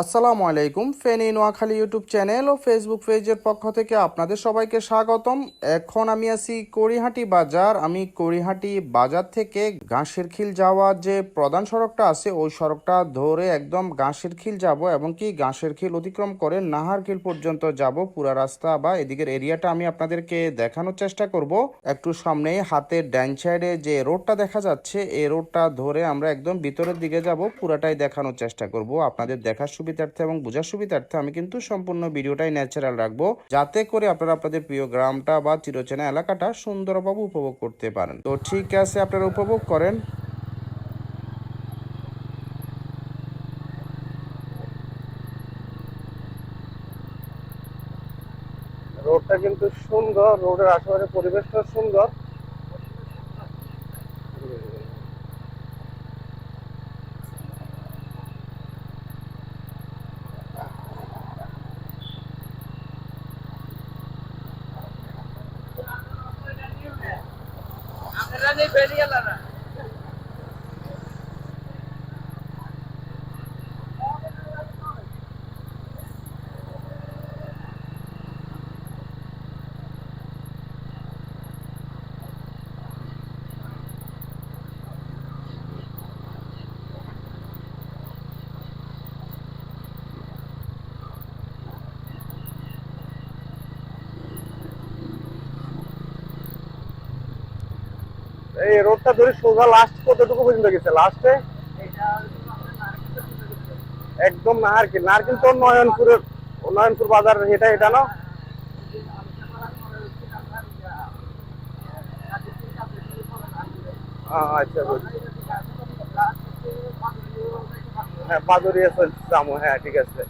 আসসালামু আলাইকুম। Feni Noakhali YouTube channel ও ফেসবুক পেজের পক্ষ থেকে আপনাদের সবাইকে স্বাগতম। এখন আমি আছি কড়িহাটি বাজার। আমি কড়িহাটি বাজার থেকে ঘাসের খিল যাওয়ার যে প্রধান সড়কটা আছে, ওই সড়কটা ধরে একদম ঘাসের খিল যাব এবং কি খিল অতিক্রম করে নাহার খিল পর্যন্ত যাব। পুরা রাস্তা বা এদিকের এরিয়াটা আমি আপনাদেরকে দেখানোর চেষ্টা করব। একটু সামনে হাতের ডান সাইডে যে রোডটা দেখা যাচ্ছে, এই রোডটা ধরে আমরা একদম ভিতরের দিকে যাব। পুরাটাই দেখানোর চেষ্টা করব। আপনাদের দেখার সুবিধার্থে এবং বোঝার সুবিধার্থে আমি কিন্তু সম্পূর্ণ ভিডিওটাই ন্যাচারাল রাখব। যাতে করে আপনারা আপনাদের প্রিয় গ্রামটা বা চিরচেনা এলাকাটা সুন্দরভাবে উপভোগ করতে পারেন। তো ঠিক আছে, আপনারা উপভোগ করেন। রোডটা কিন্তু সুন্দর রোডের আশেপাশে পরিবেশটা সুন্দর। এই রোডটা ধরে সোজা লাস্ট কতটুকু পর্যন্ত গেছে? লাস্টে একদম নাহারকিল নাহারকিল তো নয়নপুরের নয়নপুর বাজার, এটা এটা না? আচ্ছা বুঝছি। হ্যাঁ বাদুরিয়া হ্যাঁ ঠিক আছে।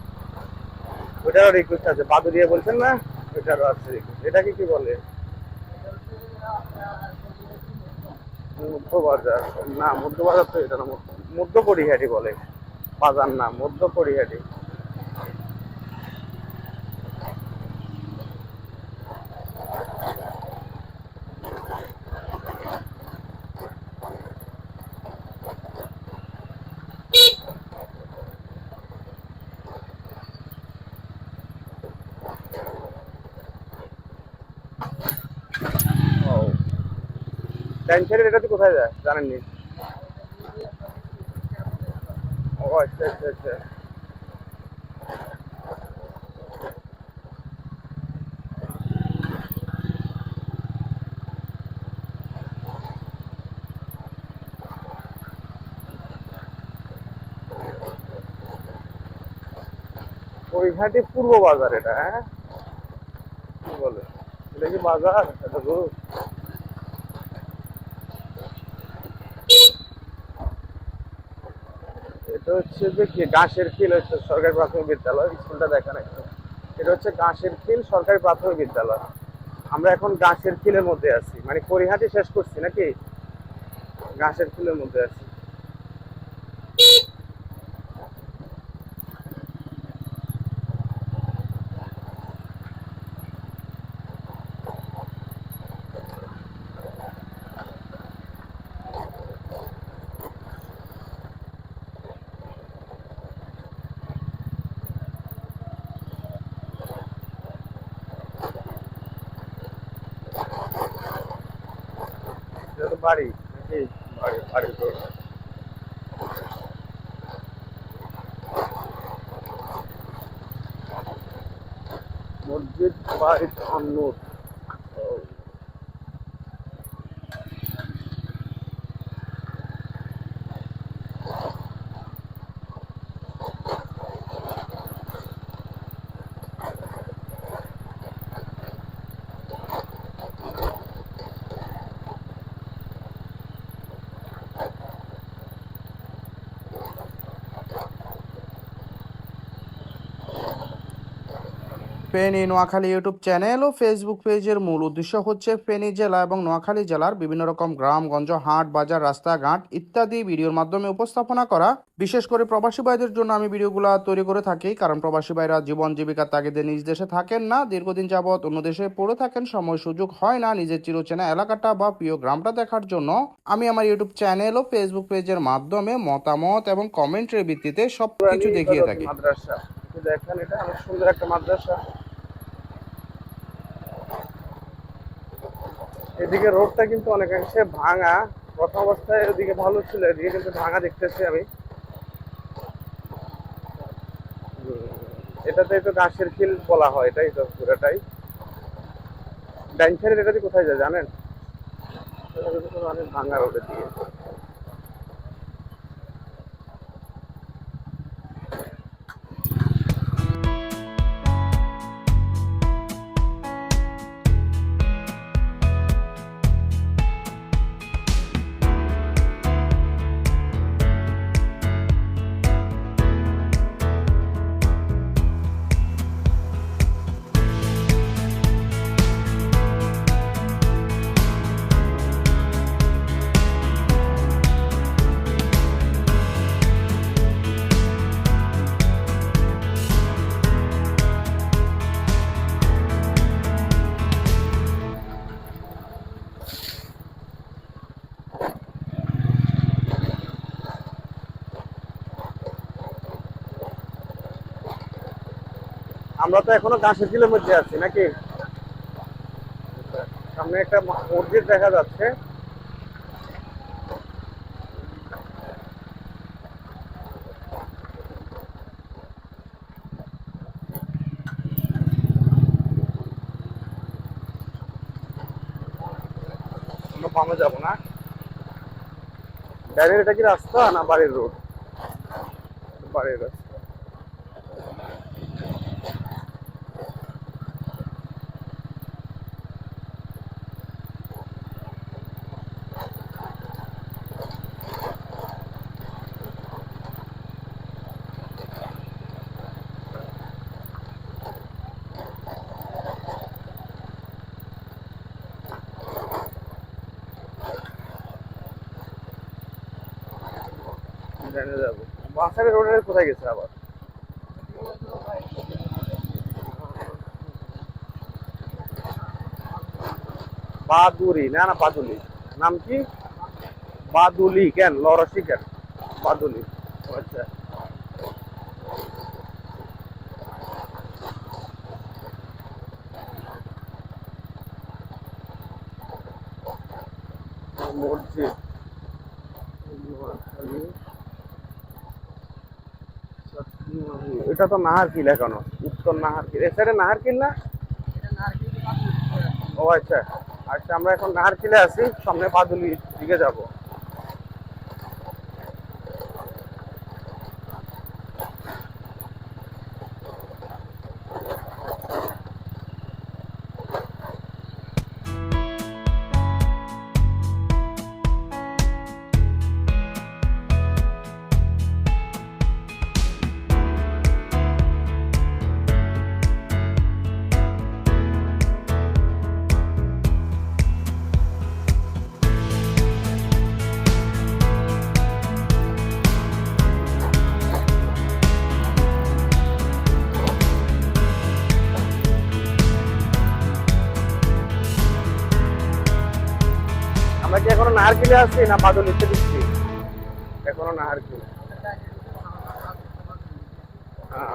ওটারও রিকোয়েস্ট আছে। বাদুরিয়া বলছেন না? ওটারও আছে request। এটাকে কি বলে? মধ্যবাজার না মধ্যবাজার তো এটা না মধ্য- বলে। বাজার না মধ্য পরিহাটি ট্যানশনের এটা তো কোথায় যায়? জানেননি? ও আচ্ছা আচ্ছা আচ্ছা। ওইঘাটি পূর্ব বাজার এটা হ্যাঁ? কি বলে? এটা কি বাজার? এটা এটা হচ্ছে যে কি গাছের খিল হচ্ছে সরকারি প্রাথমিক বিদ্যালয়, স্কুলটা দেখেন একটু। এটা হচ্ছে গাছের খিল সরকারি প্রাথমিক বিদ্যালয়। আমরা এখন গাছের ফিলের মধ্যে আছি। মানে করিহাটি শেষ করছি নাকি? গাছের ফিলের মধ্যে আছি। বাড়ি? মসজিদ বা অন্নুর ফেনী নোয়াখালী ইউটিউব চ্যানেল ও ফেসবুক পেজের মূল উদ্দেশ্য হচ্ছে ফেনী জেলা এবং নোয়াখালী জেলার বিভিন্ন রকম গ্রামগঞ্জ, হাট, বাজার, রাস্তাঘাট ইত্যাদি ভিডিওর মাধ্যমে উপস্থাপনা করা। বিশেষ করে প্রবাসী ভাইদের জন্য আমি ভিডিওগুলো তৈরি করে থাকি, কারণ প্রবাসী ভাইরা জীবন জীবিকার তাগিদে নিজ দেশে থাকেন না, দীর্ঘদিন যাবৎ অন্য দেশে পড়ে থাকেন, সময় সুযোগ হয় না নিজের চিরচেনা এলাকাটা বা প্রিয় গ্রামটা দেখার জন্য। আমি আমার ইউটিউব চ্যানেল ও ফেসবুক পেজের মাধ্যমে মতামত এবং কমেন্টের ভিত্তিতে সবকিছু দেখিয়ে থাকি। দেখেন এটা অনেক সুন্দর একটা মাদ্রাসা। এদিকে রোডটা কিন্তু অনেকাংশে ভাঙা। প্রথম অবস্থায় এদিকে ভালো ছিল, এদিকে কিন্তু ভাঙা দেখতেছি আমি। এটাতেই এটাতে তো ঘাসের খিল বলা হয়, এটাই তো পুরোটাই। ডাইন সাইডের এটা কোথায় যায় জানেন? অনেক ভাঙা রোডের দিকে। আমরা তো এখনও ঘাসের ঝিলের মধ্যে আছি, নাকি? সামনে একটা মসজিদ দেখা যাচ্ছে। বামে যাব না। এটা কি রাস্তা না বাড়ির রোড? বাড়ির রাস্তা। জানে যাব রোডের কোথায় গেছে আবার? বাদুরি, না না, বাদুলি। নাম কি? বাদুলি কেন? লরসি কেন? বাদুলি। আচ্ছা। মসজিদ। এটা তো নাহার কিল এখনও। উত্তর নাহার কিল এ নাহার কিল না? ও আচ্ছা। আচ্ছা আমরা এখন নাহার কিলে আছি, সামনে পাদুলির দিকে যাব। আমরা কি এখনও নাহার কিলে আছি না বাদুলিতে দিচ্ছি এখনও নাহার কিল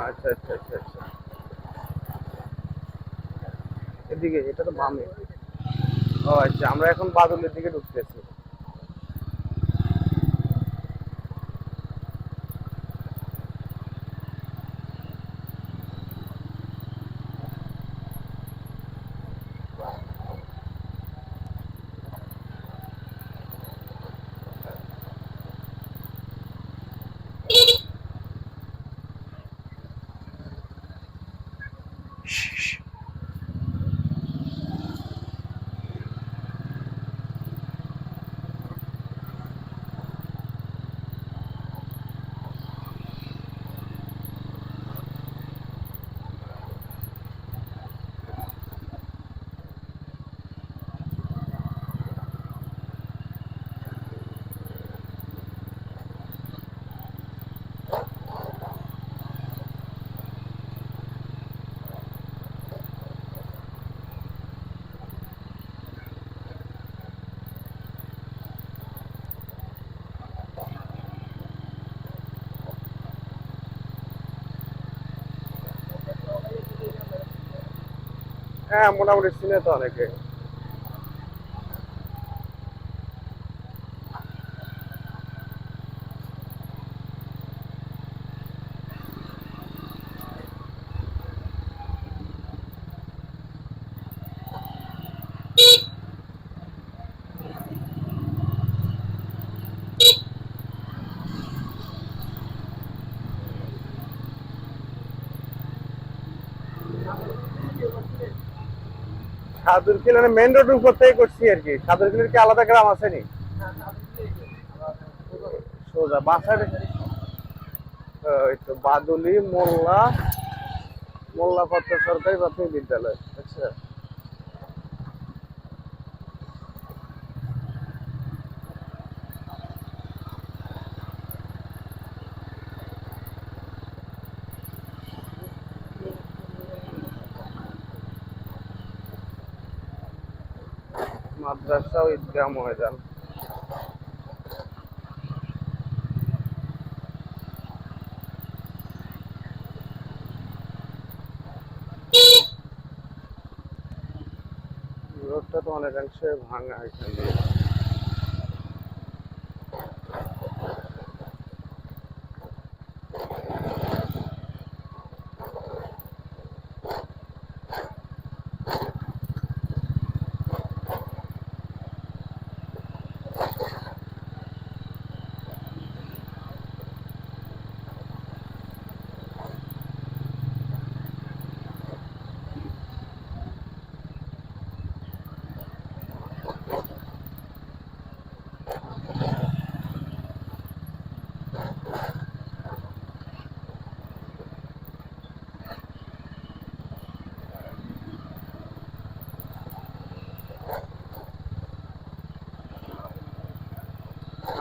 আচ্ছা আচ্ছা আচ্ছা আচ্ছা। এদিকে, এটা তো বামে। ও আচ্ছা আমরা এখন বাদলের দিকে ঢুকতেছি। হ্যাঁ মোটামুটি চিনে তো অনেকে। সাদুর খিল মানে মেন রোডের উপর থেকে করছি আর কি। সাদুর কিলের কি আলাদা গ্রাম আছে নি? সোজা বাসার তো বাদুলি, মোল্লা মোল্লা সরকারি প্রাথমিক বিদ্যালয়। আচ্ছা। মাদ্রাসা ও ঈদগাহ ময়দান রোডটা তো অনেকাংশে ভাঙা এখান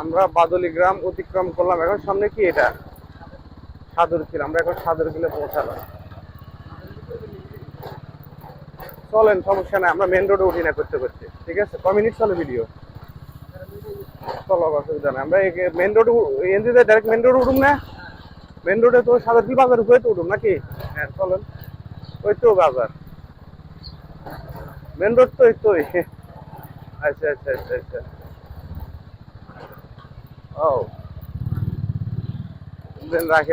আমরা বাদলি গ্রাম অতিক্রম করলাম। এখন সামনে কি এটা? সাদুর কিল আমরা এখন সাদুর কিলে পৌঁছালাম। চলেন, সমস্যা নাই। আমরা মেন রোডে উঠি না, করতে করতে। ঠিক আছে? ক মিনিট চলে ভিডিও চলো অসুবিধা নাই। আমরা মেন রোড এনজিতে ডাইরেক্ট মেন রোড উঠুম না? মেন রোডে তো সাদাটি বাজার হয়ে তো উঠুম নাকি? হ্যাঁ চলেন। ওই তো বাজার। মেন রোড তো ওই তো আচ্ছা আচ্ছা আচ্ছা আচ্ছা। ও। দেন রাখে